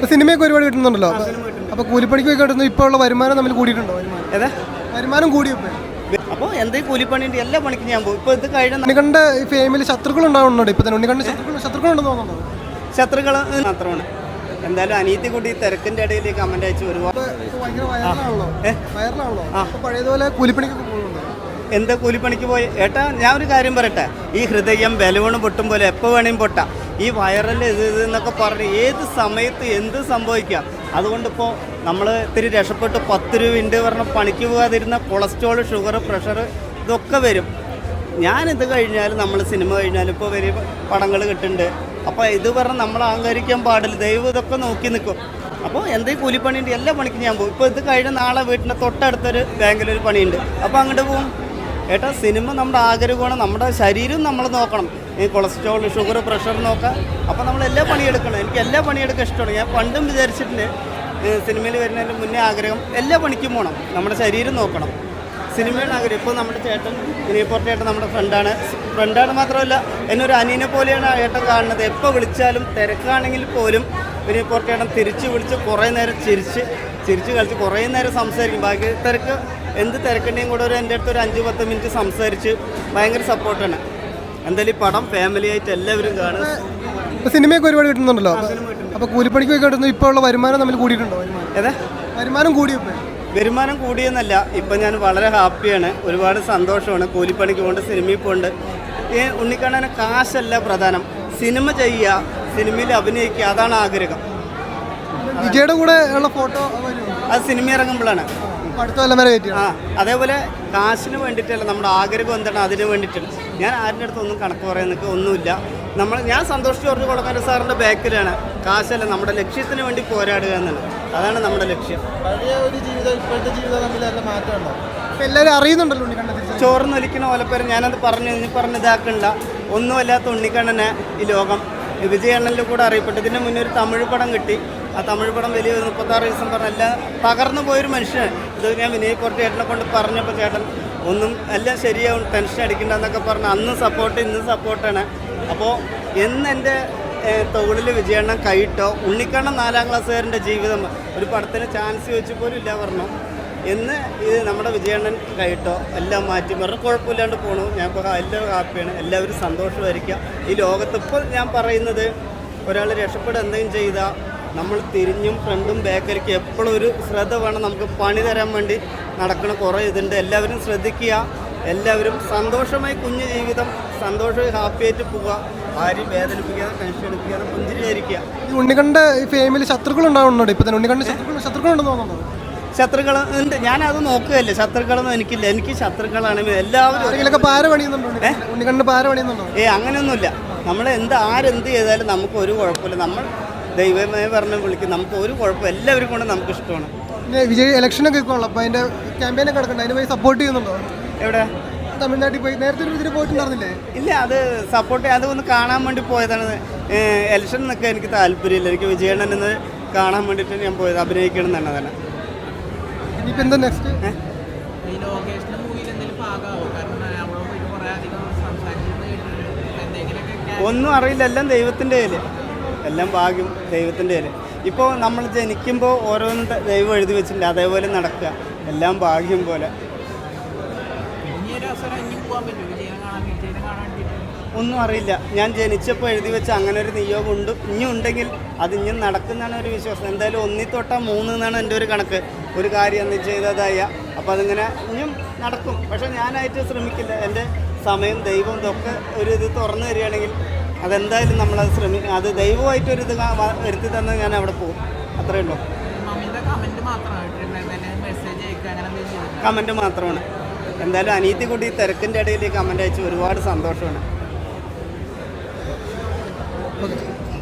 ഇപ്പൊ സിനിമയൊക്കെ ഒരുപാട് കിട്ടുന്നുണ്ടല്ലോ? അപ്പൊ കൂലിപ്പണിക്ക് കിട്ടുന്നു ഇപ്പൊ ഇപ്പോൾ ഉള്ള വരുമാനം തമ്മിൽ കൂടിയിട്ടുണ്ടോ? വരുമാനം ഏതാ? വരുമാനം കൂടിയോ അപ്പോൾ എന്തേ കൂലിപ്പണിയുണ്ട്? എല്ലാ പണിക്കും ഞാൻ പോകും. ഇപ്പോൾ ഇത് കഴിഞ്ഞ ഉണ്ണിക്കണ്ട ഈ ഫേമിൽ ശത്രുക്കൾ ഉണ്ടാവുന്നുണ്ട് ഇപ്പൊ തന്നെ? ഉണ്ണിക്കണ്ട ശത്രുക്കൾ ഉണ്ടെന്ന് തോന്നുന്നുണ്ടോ? ശത്രുക്കൾ മാത്രമാണ്. എന്തായാലും അനീതി കൂടി തിരക്കിന്റെ ഇടയിൽ കമന്റ് അയച്ചു ഒരുപാട് പഴയതുപോലെ കൂലിപ്പണിക്കൊക്കെ പോകുന്നുണ്ടോ? എന്താ കൂലിപ്പണിക്ക് പോയി? ഏട്ടാ ഞാൻ ഒരു കാര്യം പറയട്ടെ? ഈ ഹൃദയം ബലൂണ് പൊട്ടും പോലെ എപ്പോൾ വേണേലും പൊട്ടാം. ഈ വൈറൽ ഇത് ഇത് എന്നൊക്കെ പറഞ്ഞ് ഏത് സമയത്ത് എന്ത് സംഭവിക്കാം? അതുകൊണ്ടിപ്പോൾ നമ്മൾ ഇത്തിരി രക്ഷപ്പെട്ട് പത്ത് രൂപ ഉണ്ട് പറഞ്ഞ പണിക്ക് പോകാതിരുന്ന കൊളസ്ട്രോൾ ഷുഗർ പ്രഷർ ഇതൊക്കെ വരും. ഞാനിത് കഴിഞ്ഞാൽ നമ്മൾ സിനിമ കഴിഞ്ഞാൽ ഇപ്പോൾ വലിയ പടങ്ങൾ കിട്ടുന്നുണ്ട് അപ്പോൾ ഇത് പറഞ്ഞ് നമ്മൾ അഹങ്കരിക്കാൻ പാടില്ല. ദൈവം ഇതൊക്കെ നോക്കി നിൽക്കും അപ്പോൾ എന്തെങ്കിലും കൂലിപ്പണിയുണ്ട്? എല്ലാ പണിക്കും ഞാൻ പോകും. ഇപ്പോൾ ഇത് കഴിഞ്ഞ നാളെ വീട്ടിന്റെ തൊട്ടടുത്തൊരു ബാങ്കിലൊരു പണിയുണ്ട്. അപ്പോൾ അങ്ങോട്ട് പോകും. ഏട്ടാ സിനിമ നമ്മുടെ ആഗ്രഹമാണ്. നമ്മുടെ ശരീരം നമ്മൾ നോക്കണം. ഈ കൊളസ്ട്രോൾ ഷുഗർ പ്രഷർ നോക്കാം. അപ്പോൾ നമ്മൾ എല്ലാ പണിയെടുക്കണം. എനിക്ക് എല്ലാ പണിയെടുക്കാൻ ഇഷ്ടമാണ്. ഞാൻ പണ്ടും വിചാരിച്ചിട്ടുണ്ട് സിനിമയിൽ വരുന്നതിന് മുന്നേ ആഗ്രഹം എല്ലാ പണിക്കും പോകണം നമ്മുടെ ശരീരം നോക്കണം. സിനിമയാണ് ആഗ്രഹം. ഇപ്പോൾ നമ്മുടെ ചേട്ടൻ ഇനിയിപ്പോൾ ചേട്ടൻ നമ്മുടെ ഫ്രണ്ടാണ് ഫ്രണ്ടാണ് മാത്രമല്ല എന്നൊരു അനീനെ പോലെയാണ് ഏട്ടൻ കാണുന്നത്. എപ്പോൾ വിളിച്ചാലും തിരക്കാണെങ്കിൽ പോലും ഇനിയിപ്പോൾ ചേട്ടൻ തിരിച്ച് വിളിച്ച് കുറേ നേരം ചിരിച്ച് ചിരിച്ച് കളിച്ച് കുറേ നേരം സംസാരിക്കും. ബാക്കി തിരക്ക് എന്ത് തിരക്കിന്റെയും കൂടെ ഒരു എന്റെ അടുത്ത് ഒരു അഞ്ച് പത്ത് മിനിറ്റ് സംസാരിച്ച് ഭയങ്കര സപ്പോർട്ടാണ് എന്തായാലും ഈ പടം ഫാമിലി ആയിട്ട് എല്ലാവരും കാണുക ഇപ്പൊ സിനിമയൊക്കെ ഒരുപാട് കിട്ടുന്നുണ്ടല്ലോ. അപ്പൊ കൂലിപ്പണിക്ക് പോയി കിട്ടുന്ന. ഇപ്പോൾ ഉള്ള വരുമാനം തമ്മിൽ കൂടിയിട്ടുണ്ടോ? വരുമാനം. ഏതാ? വരുമാനം കൂടി വരുമാനം കൂടിയെന്നല്ല. ഇപ്പം ഞാൻ വളരെ ഹാപ്പിയാണ്. ഒരുപാട് സന്തോഷമാണ്. കൂലിപ്പണിക്ക് പോകേണ്ട സിനിമയിൽ പോകുന്നുണ്ട് ഈ ഉണ്ണിക്കണ്ണന് കാശല്ല പ്രധാനം. സിനിമ ചെയ്യുക സിനിമയിൽ അഭിനയിക്കുക അതാണ് ആഗ്രഹം. വിജയുടെ കൂടെ ഉള്ള ഫോട്ടോ അത് സിനിമ ഇറങ്ങുമ്പോഴാണ്. അടുത്ത കൊല്ലം വരെ വെയിറ്റ് ആ അതേപോലെ കാശിന് വേണ്ടിയിട്ടല്ല നമ്മുടെ ആഗ്രഹം എന്താണ് അതിന് വേണ്ടിയിട്ടാണ് ഞാൻ ആരുടെ അടുത്ത് ഒന്നും കണക്ക് പറയാൻ നിൽക്കുക ഒന്നുമില്ല. നമ്മൾ ഞാൻ സന്തോഷ് ജോർജ് കൊളക്കാരൻ സാറിന്റെ ബാക്കിലാണ്. കാശല്ല നമ്മുടെ ലക്ഷ്യത്തിന് വേണ്ടി പോരാടുക എന്നുള്ളത്. അതാണ് നമ്മുടെ ലക്ഷ്യം. പഴയ ഒരു ജീവിതം ഇപ്പോഴത്തെ ജീവിതം തമ്മിൽ നല്ല മാറ്റമുണ്ടോ? ഇപ്പൊ എല്ലാവരും അറിയുന്നുണ്ടല്ലോ ചോറ് നൊലിക്കണ ചോർന്നൊലിക്കണ ഓലപ്പേര് ഞാനത് പറഞ്ഞു ഇനി പറഞ്ഞ് ഇതാക്കണ്ട. ഒന്നുമല്ലാത്ത ഉണ്ണിക്കണ്ണനെ ഈ ലോകം വിജയണ്ണനിൽ കൂടെ അറിയപ്പെട്ടു. ഇതിന് മുന്നേ ഒരു തമിഴ് പടം കിട്ടി. ആ തമിഴ് പടം വലിയ മുപ്പത്താറ് ദിവസം എല്ലാം തകർന്നു പോയൊരു മനുഷ്യൻ. ഇത് ഞാൻ വിനയ് കുറച്ച് ചേട്ടനെ കൊണ്ട് പറഞ്ഞപ്പോൾ ചേട്ടൻ ഒന്നും എല്ലാം ശരിയാവും ടെൻഷൻ അടിക്കണ്ട എന്നൊക്കെ പറഞ്ഞ് അന്ന് സപ്പോർട്ട് ഇന്ന് സപ്പോർട്ടാണ് അപ്പോൾ എന്ന് എന്റെ തൊഴിലിൽ വിജയണ്ണൻ കൈയിട്ടോ ഉണ്ണിക്കണ്ണൻ നാലാം ക്ലാസ്സുകാരന്റെ ജീവിതം ഒരു പടത്തിന് ചാൻസ് ചോദിച്ചു പോലും ഇല്ല പറഞ്ഞു. എന്ന് ഇത് നമ്മുടെ വിജയണ്ണൻ കൈട്ടോ എല്ലാം മാറ്റി വെറും കുഴപ്പമില്ലാണ്ട് പോണു. ഞാൻ ഇപ്പോൾ എല്ലാവരും ഹാപ്പിയാണ്. എല്ലാവരും സന്തോഷമായിരിക്കാം ഈ ലോകത്ത് ഇപ്പോൾ ഞാൻ പറയുന്നത് ഒരാൾ രക്ഷപ്പെടുക എന്തെങ്കിലും ചെയ്താൽ നമ്മൾ തിരിഞ്ഞും ഫ്രണ്ടും ബേക്കറിക്ക് എപ്പോഴും ഒരു ശ്രദ്ധ വേണം നമുക്ക് പണി തരാൻ വേണ്ടി നടക്കുന്ന കുറേ ഇതുണ്ട്. എല്ലാവരും ശ്രദ്ധിക്കുക. എല്ലാവരും സന്തോഷമായി കുഞ്ഞു ജീവിതം സന്തോഷമായി ഹാപ്പിയായിട്ട് പോവുക. ആരും വേദനിപ്പിക്കാതെ ടെൻഷൻ എടുപ്പിക്കാതെ പുഞ്ചിരിയായിരിക്കുക ഉണ്ണിക്കണ്ട ഫേമിലി ശത്രുക്കൾ ഉണ്ടാവുന്നുണ്ട്. ഇപ്പം തന്നെ ഉണ്ണിക്കണ്ട ശത്രുക്കൾ ശത്രുക്കളുണ്ടെന്ന് തോന്നുന്നുണ്ടോ ശത്രുക്കൾ ഉണ്ട്. ഞാനത് നോക്കുകയല്ലേ? ശത്രുക്കളൊന്നും എനിക്കില്ല. എനിക്ക് ശത്രുക്കളാണ് എല്ലാവരും പാര പണിയുന്നുണ്ടോ? ഏ? അങ്ങനെയൊന്നുമില്ല. നമ്മൾ എന്ത് ആരെന്ത് ചെയ്താലും നമുക്ക് ഒരു കുഴപ്പമില്ല. നമ്മൾ ദൈവമേ പറഞ്ഞ് വിളിക്കും. നമുക്ക് ഒരു കുഴപ്പം എല്ലാവരും കൊണ്ട് നമുക്ക് ഇഷ്ടമാണ്. വിജയ് ഇലക്ഷനൊക്കെ ക്യാമ്പയിനൊക്കെ അതിന് പോയി സപ്പോർട്ട് ചെയ്യുന്നുണ്ടോ? എവിടെ? തമിഴ്നാട്ടിൽ പോയി. നേരത്തെ ഒരു ഇതിന് പോയിട്ടുണ്ടായിരുന്നില്ലേ? ഇല്ല അത് സപ്പോർട്ട് അത് ഒന്ന് കാണാൻ വേണ്ടി പോയതാണ്. ഇലക്ഷൻ എന്നൊക്കെ എനിക്ക് താല്പര്യമില്ല. എനിക്ക് വിജയണ്ണൻ എന്ന് കാണാൻ വേണ്ടിയിട്ട് ഞാൻ പോയത്. അഭിനയിക്കണം എന്നാണ്. തന്നെ തന്നെ ഇനിയിപ്പോ എന്താ നെക്സ്റ്റ് ഒന്നും അറിയില്ല. എല്ലാം ദൈവത്തിന്റെ കയ്യിൽ എല്ലാം ഭാഗ്യം ദൈവത്തിന്റെ കയ്യിൽ ഇപ്പോൾ നമ്മൾ ജനിക്കുമ്പോൾ ഓരോന്നും ദൈവം എഴുതി വെച്ചിട്ടുണ്ട് അതേപോലെ നടക്കുക. എല്ലാം ഭാഗ്യം പോലെ ഇനി ഒരു അവസരം ഇനി പോകാൻ പറ്റും വിജയനെ കാണാൻ വിജയനെ കാണാൻ വേണ്ടിയിട്ട് ഒന്നും അറിയില്ല. ഞാൻ ജനിച്ചപ്പോൾ എഴുതി വെച്ച അങ്ങനെ ഒരു നിയോഗം ഉണ്ട് ഇനി ഉണ്ടെങ്കിൽ അത് ഇനി നടക്കുന്നതാണ് ഒരു വിശ്വാസം. എന്തായാലും ഒന്നി തൊട്ടാൽ മൂന്ന് എന്നാണ് എന്റെ ഒരു കണക്ക്. ഒരു കാര്യം എന്ന് ചെയ്തതായ. അപ്പോൾ അതിങ്ങനെ ഇനിയും നടക്കും. പക്ഷേ ഞാനായിട്ട് ശ്രമിക്കില്ല. എന്റെ സമയം ദൈവം ഇതൊക്കെ ഒരു ഇത് തുറന്നു തരികയാണെങ്കിൽ അതെന്തായാലും നമ്മളത് ശ്രമി അത് ദൈവമായിട്ടൊരിത് കാ- വ- വരുത്തി തന്നെ ഞാൻ അവിടെ പോകും. അത്രയേ ഉള്ളൂ. കമന്റ് മാത്രമാണ്. എന്തായാലും അനീതി കൂടി തിരക്കിന്റെ ഇടയിൽ ഈ കമന്റ് അയച്ച് ഒരുപാട് സന്തോഷമാണ്. 오케이.